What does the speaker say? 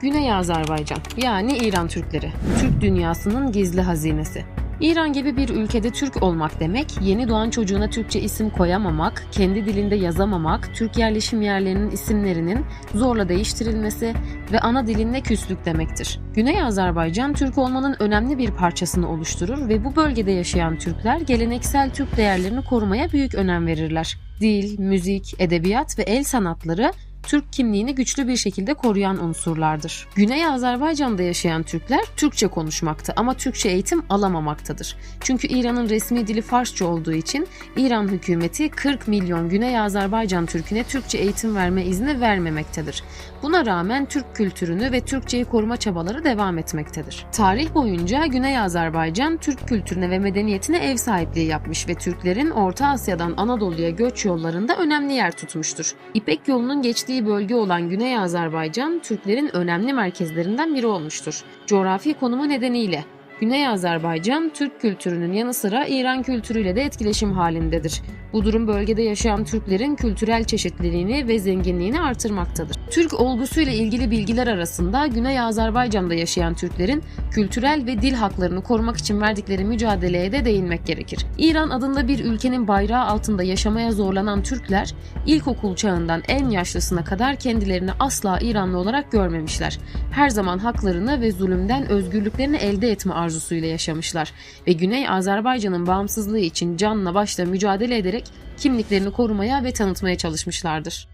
Güney Azerbaycan yani İran Türkleri. Türk dünyasının gizli hazinesi. İran gibi bir ülkede Türk olmak demek, yeni doğan çocuğuna Türkçe isim koyamamak, kendi dilinde yazamamak, Türk yerleşim yerlerinin isimlerinin zorla değiştirilmesi ve ana dilinle küslük demektir. Güney Azerbaycan, Türk olmanın önemli bir parçasını oluşturur ve bu bölgede yaşayan Türkler geleneksel Türk değerlerini korumaya büyük önem verirler. Dil, müzik, edebiyat ve el sanatları Türk kimliğini güçlü bir şekilde koruyan unsurlardır. Güney Azerbaycan'da yaşayan Türkler Türkçe konuşmakta ama Türkçe eğitim alamamaktadır. Çünkü İran'ın resmi dili Farsça olduğu için İran hükümeti 40 milyon Güney Azerbaycan Türk'üne Türkçe eğitim verme izni vermemektedir. Buna rağmen Türk kültürünü ve Türkçeyi koruma çabaları devam etmektedir. Tarih boyunca Güney Azerbaycan Türk kültürüne ve medeniyetine ev sahipliği yapmış ve Türklerin Orta Asya'dan Anadolu'ya göç yollarında önemli yer tutmuştur. İpek yolunun geçtiği bölge olan Güney Azerbaycan, Türklerin önemli merkezlerinden biri olmuştur. Coğrafi konumu nedeniyle Güney Azerbaycan, Türk kültürünün yanı sıra İran kültürüyle de etkileşim halindedir. Bu durum bölgede yaşayan Türklerin kültürel çeşitliliğini ve zenginliğini artırmaktadır. Türk olgusuyla ilgili bilgiler arasında Güney Azerbaycan'da yaşayan Türklerin kültürel ve dil haklarını korumak için verdikleri mücadeleye de değinmek gerekir. İran adında bir ülkenin bayrağı altında yaşamaya zorlanan Türkler, ilkokul çağından en yaşlısına kadar kendilerini asla İranlı olarak görmemişler. Her zaman haklarını ve zulümden özgürlüklerini elde etme arzusuyla yaşamışlar ve Güney Azerbaycan'ın bağımsızlığı için canla başla mücadele ederek kimliklerini korumaya ve tanıtmaya çalışmışlardır.